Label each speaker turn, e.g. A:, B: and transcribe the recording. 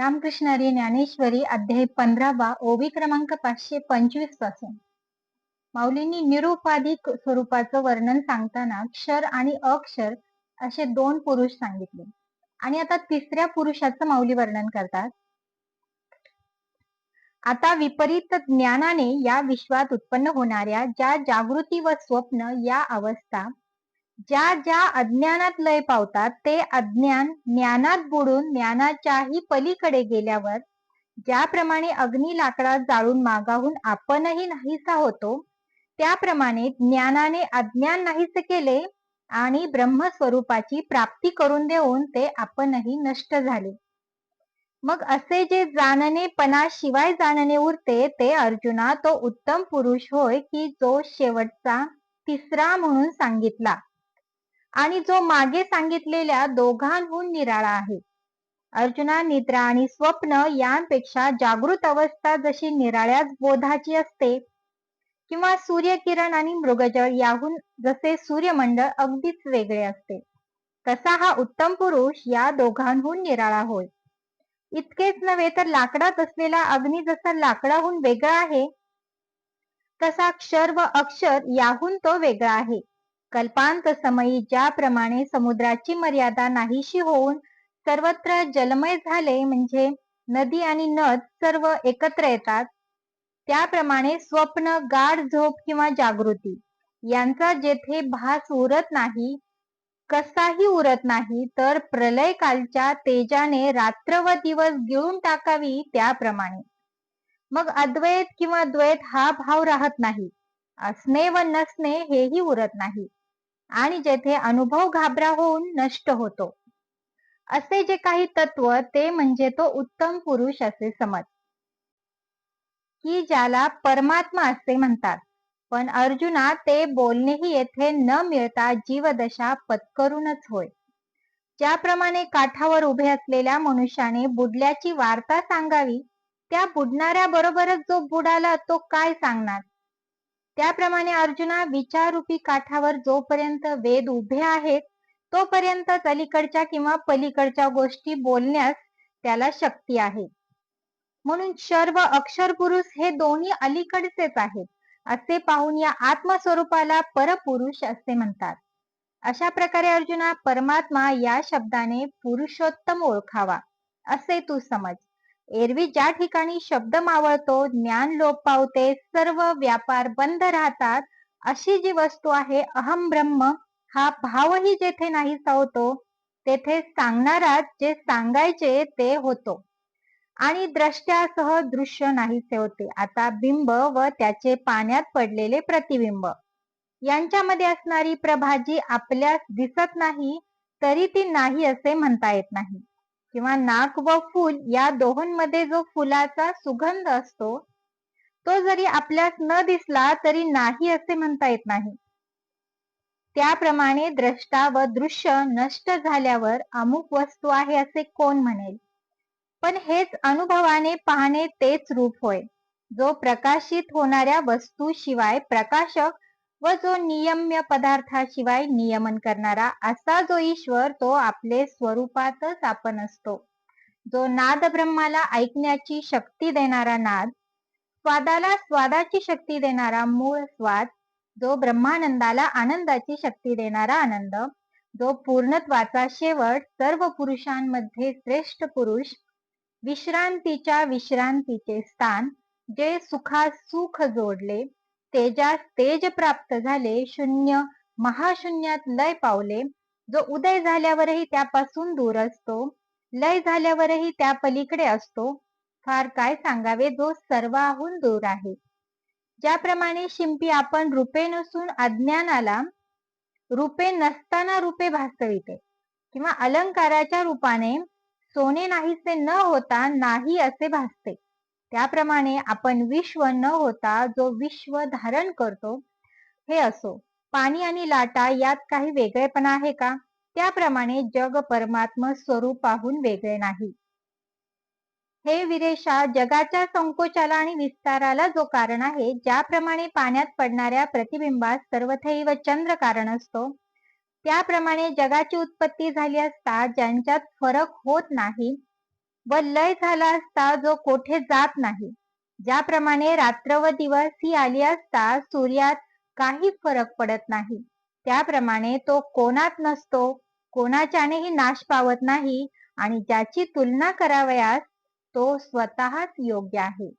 A: रामकृष्णारी ज्ञानेश्वरी अध्याय पंधरावा ओवी क्रमांक पाचशे पंचवीसपासून. माऊलींनी निरुपाधिक स्वरूपाचं वर्णन सांगताना क्षर आणि अक्षर असे दोन पुरुष सांगितले. आणि आता तिसऱ्या पुरुषाचं माऊली वर्णन करतात. आता विपरीत ज्ञानाने या विश्वात उत्पन्न होणाऱ्या ज्या जागृती व स्वप्न या अवस्था ज्या ज्या अज्ञानात लय पावतात ते अज्ञान ज्ञानात बुडून ज्ञानाच्याही पलीकडे गेल्यावर ज्याप्रमाणे अग्नी लाकडात जाळून मागाहून आपणही नाहीसा होतो त्याप्रमाणे ज्ञानाने अज्ञान नाहीसे केले आणि ब्रह्मस्वरूपाची प्राप्ती करून देऊन ते आपणही नष्ट झाले. मग असे जे जाणणे पणा शिवाय जाणणे उरते ते अर्जुना तो उत्तम पुरुष होय की जो शेवटचा तिसरा म्हणून सांगितला. आणि जो मागे सांगितलेल्या दोघांहून निराळा आहे. अर्जुना निद्रा आणि स्वप्न यांपेक्षा जागृत अवस्था जशी निराळ्याच बोधाची असते किंवा सूर्यकिरण आणि मृगजळ याहून जसे सूर्यमंडळ अगदीच वेगळे असते तसा हा उत्तम पुरुष या दोघांहून निराळा होय. इतकेच नव्हे तर लाकडात असलेला अग्नी जसा लाकडाहून वेगळा आहे तसा अक्षर व अक्षर याहून तो वेगळा आहे. कल्पांत समयी ज्याप्रमाणे समुद्राची मर्यादा नाहीशी होऊन सर्वत्र जलमय झाले म्हणजे नदी आणि नद सर्व एकत्र येतात त्याप्रमाणे स्वप्न गाढ झोप किंवा जागृती यांचा जेथे भास उरत नाही कसाही उरत नाही तर प्रलय कालच्या तेजाने रात्र व दिवस गिळून टाकावी त्याप्रमाणे. मग अद्वैत किंवा द्वैत हा भाव राहत नाही असणे व नसणे हेही उरत नाही. आणि जेथे अनुभव घाबरा होऊन नष्ट होतो. असे जे काही तत्व ते म्हणजे तो उत्तम पुरुष असे समज. की ज्याला परमात्मा असे म्हणतात. पण अर्जुना ते बोलणेही येथे न मिळता जीवदशा पत्करूनच होय. ज्याप्रमाणे काठावर उभे असलेल्या मनुष्याने बुडल्याची वार्ता सांगावी त्या बुडणाऱ्या बरोबरच जो बुडाला तो काय सांगणार? त्याप्रमाणे अर्जुना विचारूपी काठावर जोपर्यंत वेद उभे आहेत तोपर्यंत अलीकडच्या किंवा पलीकडच्या गोष्टी बोलण्यास त्याला शक्ती आहे. म्हणून सर्व अक्षर पुरुष हे दोन्ही अलीकडचेच आहेत असे पाहून या आत्मस्वरूपाला परपुरुष असे म्हणतात. अशा प्रकारे अर्जुना परमात्मा या शब्दाने पुरुषोत्तम ओळखावा असे तू समज. एरवी ज्या ठिकाणी शब्द मावळतो ज्ञान लोप पावते सर्व व्यापार बंद राहतात अशी जी वस्तू आहे अहम ब्रह्म हा भावही जेथे नाही होतो तेथे सांगणारा जे सांगायचे ते होतो. आणि द्रष्ट्यासह दृश्य नाहीसे होते. आता बिंब व त्याचे पाण्यात पडलेले प्रतिबिंब. यांच्यामध्ये असणारी प्रभाजी आपल्यास दिसत नाही तरी ती नाही असे म्हणता येत नाही. किंवा नाक व फूल या दोहोंमध्ये जो फुलाचा सुगंध असतो तो जरी आपल्यास न दिसला तरी नाही असे म्हणता येत नाही. त्याप्रमाणे द्रष्टा व दृश्य नष्ट झाल्यावर अमुक वस्तू आहे असे कोण म्हणेल? पण हेच अनुभवाने पाहणे तेच रूप होय. जो प्रकाशित होणाऱ्या वस्तू शिवाय प्रकाशक व जो नियम्य पदार्थाशिवाय नियमन करणारा असा जो ईश्वर तो आपले स्वरूपातच आपण असतो. जो नाद ब्रह्माला ऐकण्याची शक्ती देणारा नाद स्वादाला स्वादाची शक्ती देणारा मूळ स्वाद जो ब्रह्मानंदाला आनंदाची शक्ती देणारा आनंद जो पूर्णत्वाचा शेवट सर्व पुरुषांमध्ये श्रेष्ठ पुरुष विश्रांतीच्या विश्रांतीचे स्थान जे सुखात सुख जोडले तेजास तेज प्राप्त झाले शून्य महाशून्यात लय पावले. जो उदय झाल्यावरही त्यापासून दूर असतो लय झाल्यावरही त्या पलीकडे असतो. फार काय सांगावे जो सर्वाहून दूर आहे. ज्याप्रमाणे शिंपी आपण रूपे नसून अज्ञानाला रूपे नसताना रूपे भासविते किंवा अलंकाराच्या रूपाने सोने नाहीसे न होता नाही असे भासते. त्याप्रमाणे आपण विश्व न होता जो विश्व धारण करतो हे असो. पाणी आणि लाटा यात काही वेगळेपणा आहे का? त्याप्रमाणे जग परमात्म स्वरूपाहून वेगळे नाही. हे विरेशा जगाच्या संकोचाला आणि विस्ताराला जो कारण आहे ज्याप्रमाणे पाण्यात पडणाऱ्या प्रतिबिंबात सर्वथैव चंद्र कारण असतो त्याप्रमाणे जगाची उत्पत्ती झाली असता ज्यांच्यात फरक होत नाही व लय झाला असता जो कोठे जात नाही. ज्याप्रमाणे रात्र व दिवस ही आली असता सूर्यात काही फरक पडत नाही. त्याप्रमाणे तो कोणात नसतो कोणाच्यानेही नाश पावत नाही आणि ज्याची तुलना करावयास तो स्वतःच योग्य आहे.